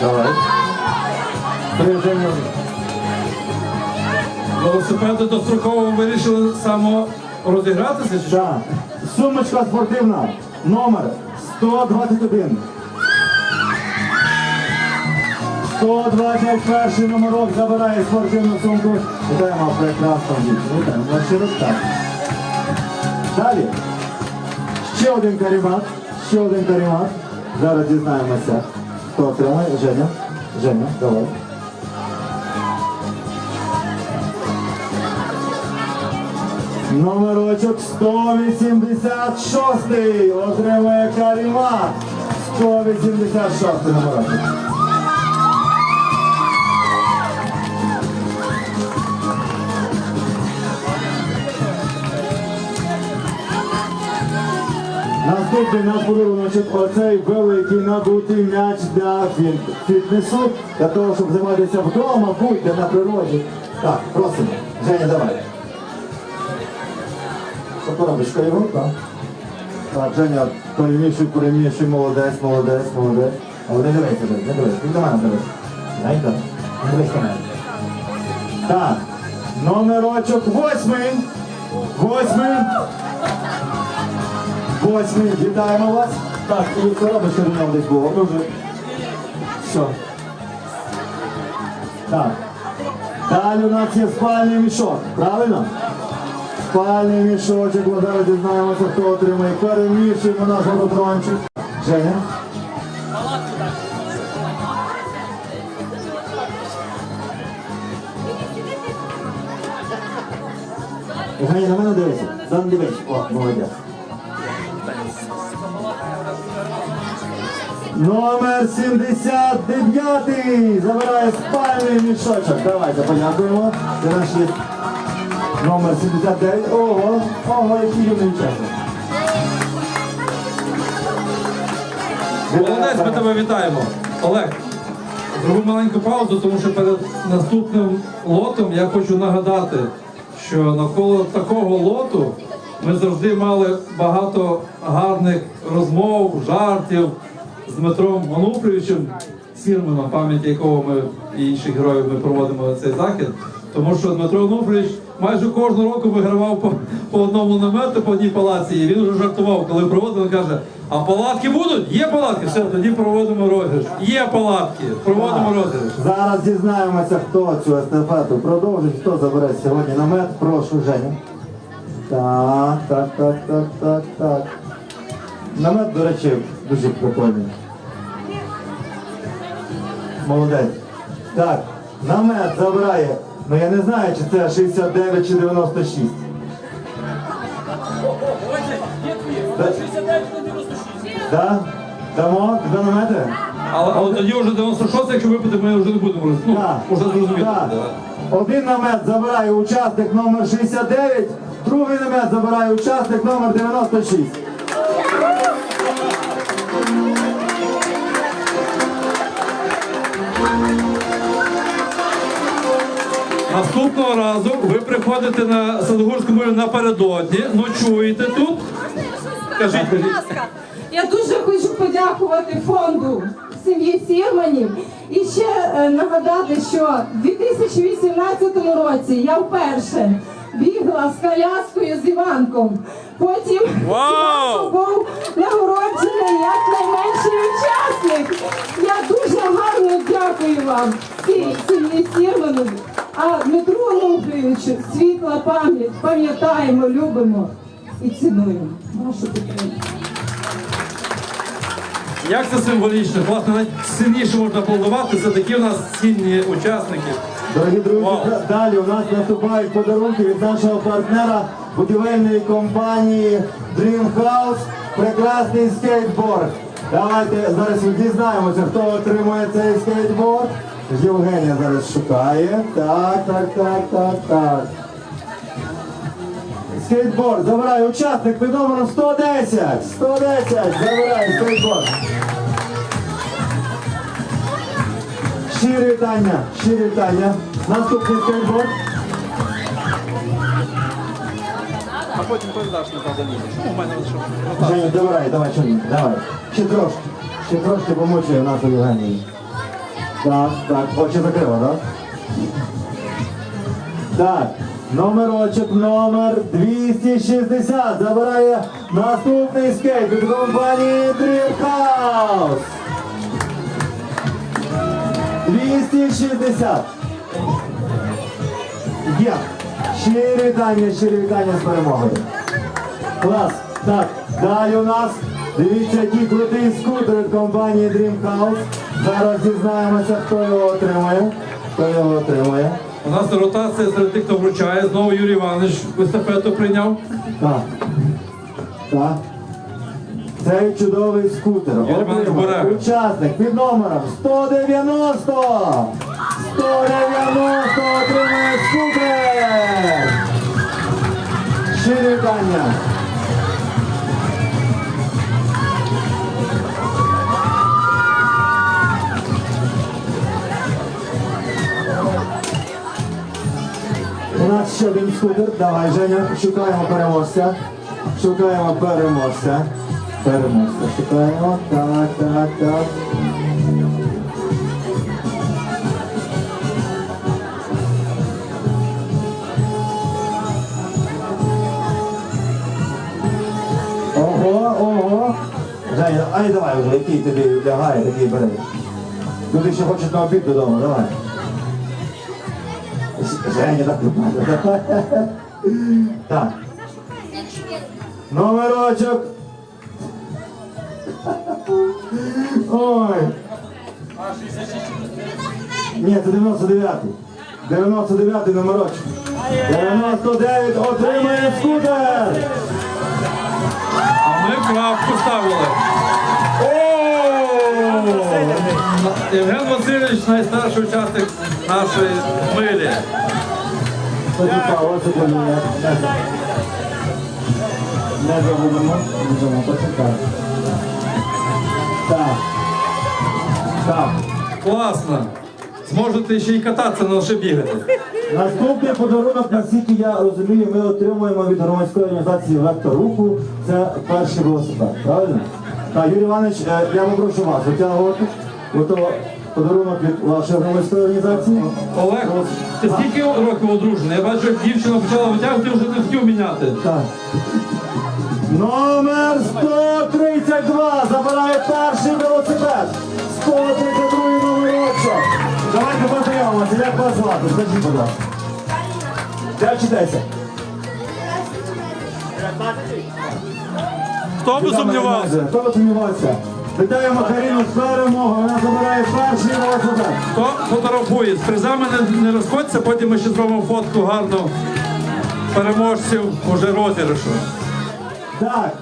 Давай. Женя. Велосипеди достроково вирішили само розігратися? Чи що? Так. Сумочка спортивна. Номер 121. 121 номерок забирає спортивну сумку. Вітаємо прекрасно. Вітаємо вас щиро так. Далі. Ще один карімат. Ще один карімат. Зараз дізнаємося. Хто отримає? Женя. Женя, давай. Номерочок 186 отримує Карімат. 186 номерочок. Наступний наш подаруночок оцей великий надутий м'яч для фітнесу, для того, щоб займатися вдома, будь-де на природі. Так, просимо. Женя, давай. Що ти робиш? Кайву? Так. Так, Женя, перемішуй, перемішуй, молодець, молодець, молодець. Але не дивися, не дивись, він до мене дивись. Йду. Не дивись до мене. Так, номерочок восьмий. Восьмий. Восьмий, вітаємо вас. Так, і коробочка до нього десь було. Дуже. Все. Так. Далі у нас є спальний мішок, правильно? Спальний мішочок, ми зараз дізнаємося, хто отримає. Перемішуємо наш водотрончик. Женя. Женя, на мене дивися. Дан дивись. О, молодець. Номер 79 забирає спальний мішочок. Давайте подякуємо. Це наш є номер 79. Ого, ого, який юний. Молодець, ми тебе вітаємо. Олег, зроби маленьку паузу, тому що перед наступним лотом я хочу нагадати, що навколо такого лоту ми завжди мали багато гарних розмов, жартів з Дмитром Мануфрійовичем, Сірманом, пам'яті якого ми і інших героїв ми проводимо цей захід. Тому що Дмитро Онуфрійович майже кожного року вигравав по, по одному намету, по одній палаці, і він вже жартував, коли проводив, він каже, а палатки будуть? Є палатки? Все, тоді проводимо розіграш. Є палатки, проводимо розіграш. Зараз дізнаємося, хто цю естафету продовжить, хто забере сьогодні намет. Прошу, Женя. Так, так, так, так, так, так. Намет, до речі, дуже прикольний. Молодець. Так, намет забирає. Ну я не знаю, чи це 69 чи 96. Да? Дамо? Тебе намети? Але, але тоді вже 96, якщо випити, ми вже не будемо роз- ну, Так, можна зрозуміти. так. Да. Один намет забирає учасник номер 69, другий намет забирає учасник номер 96. Наступного разу ви приходите на Садогорську мову напередодні, ночуєте тут. Кажіть, Будь ласка, я дуже хочу подякувати фонду сім'ї Сірманів і ще е, нагадати, що в 2018 році я вперше бігла з коляскою з Іванком. Потім! Іванко був нагороджений як найменший учасник. Я дуже гарно дякую вам, сім'ї Сірманові. А Дмитру Онуфрійовичу світла пам'ять, пам'ятаємо, любимо і цінуємо вашу підтримку. Як це символічно? Власне, навіть сильніше можна аплодувати. Це такі у нас цінні учасники. Дорогі друзі, Вау. далі у нас наступають подарунки від нашого партнера будівельної компанії Dream House. Прекрасний скейтборд. Давайте зараз дізнаємося, хто отримує цей скейтборд. Євгенія зараз шукає. Так, так, так, так, так. Скейтборд забирає учасник під номером 110. 110 забирає скейтборд. Щирі вітання, щирі вітання. Наступний скейтборд. А потім передаш на Казаніні. Чому в мене лише? Женя, давай, давай, чоловік, давай. Ще трошки, ще трошки помучує нашу Євгенію. Так, так, очі закрила, так? Так, номерочок номер 260 забирає наступний скейт від компанії Dreamhouse. 260. Є. Щирі вітання, щирі вітання з перемогою. Клас. Так, далі у нас. Дивіться, який крутий скутер від компанії Dreamhouse. Зараз дізнаємося, хто його отримає. Хто його отримає. У нас ротація серед тих, хто вручає. Знову Юрій Іванович естафету прийняв. Так. Так. Цей чудовий скутер Іванович отримав Бурак. учасник під номером 190. 190 отримує скутер. Щирі вітання. Нас ще один скутер. Давай, Женя, шукаємо переможця. Шукаємо переможця. Переможця. Шукаємо. Так, так, так. Ого, ого. Женя, ай давай вже, який тобі лягає, такий бери. Люди ще хочуть на обід додому, давай. Женя, так давай. Так. Номерочок. Ой. Ні, це 99-й. 99-й номерочок. 99 отримає скутер. А ми крапку ставили. О! Євген Васильович найстарший учасник нашої милі. Не, забудемо, не забудемо. Так. Так. Класно. Зможете ще й кататися, не лише бігати. Наступний подарунок, наскільки я розумію, ми отримуємо від громадської організації Вектор руху. Це перший велосипед, правильно? Так, Юрій Іванович, е, я попрошу вас витягувати. Ото подарунок від вашої громадської організації. Олег, ти скільки років одружений? Я бачу, як дівчина почала витягувати, вже не хотів міняти. Так. Номер 132 забирає перший велосипед. 132 номерочок. Давайте познайомимося, як вас звати? Скажіть, будь ласка. Де вчитеся? Хто би сумнівався? Хто би сумнівався? Вітаємо Каріну з перемогою. Вона забирає перший велосипед. Хто фотографує? З призами не, не розходься, потім ми ще зробимо фотку гарну переможців уже розіграшу. Так.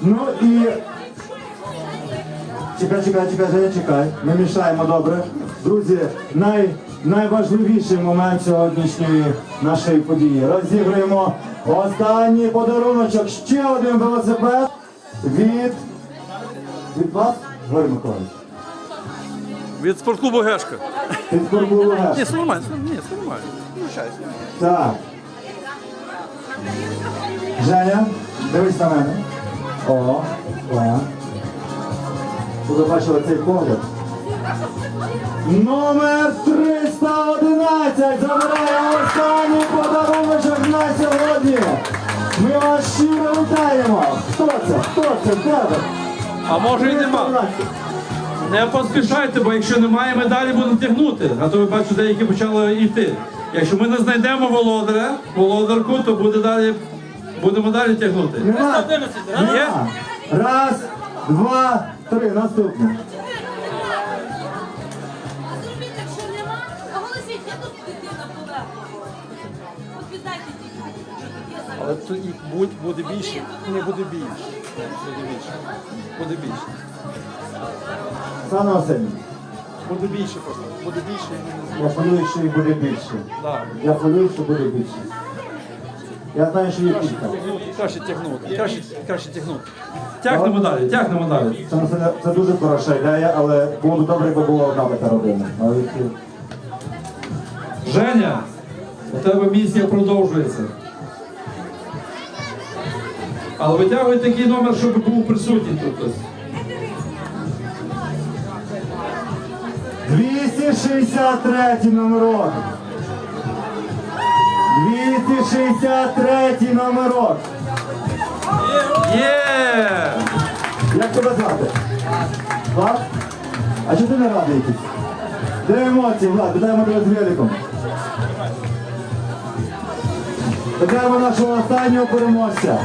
Ну і. Чекай, чекай, чекай, Женя, чекай. Ми мішаємо добре. Друзі, най, найважливіший момент сьогоднішньої нашої події. Розіграємо останній подаруночок. Ще один велосипед від. Від вас, Григорій Миколаївич. Від спортклубу Гешка. Від Корбулу Геш. це нормально, ні, це нормально. Так. Женя, дивись на мене. О, так. Ви бачили цей погляд. Номер 311 забирає останній подаруночок на сьогодні. Ми вас щиро вітаємо. Хто це? Хто це? Де? А може і нема. Не поспішайте, бо якщо немає медалі, будемо тягнути. А то ви бачите, деякі почали йти. Якщо ми не знайдемо володаря, володарку, то буде далі, будемо далі тягнути. Нема. Є? Раз, два, три. Наступне. Зробіть, якщо нема, оголосіть, я тут дитина полегла. От віддайте дітям, що тут є зараз. Але їх будь, буде більше, не буде більше. Буде більше. Буде більше. Буде більше просто. Буде більше Я хвилюю, що їх буде більше. Да. Я хвилюю, що буде більше. Я знаю, що є кілька. Тягнути, краще тягнути. Краще, краще тягнути. Тягнемо далі, тягнемо далі. Це, це, це дуже хороша ідея, але було б добре, якби була одна така родина. Але ці- Женя, у тебе місія продовжується. Але витягуй такий номер, щоб був присутній тут. хтось. 263 номерок. 263 номерок. Є! Як тебе звати? Влад? А чого ти не радий якийсь? Де емоції, Влад? Вітаємо тебе з великом. Вітаємо нашого останнього переможця.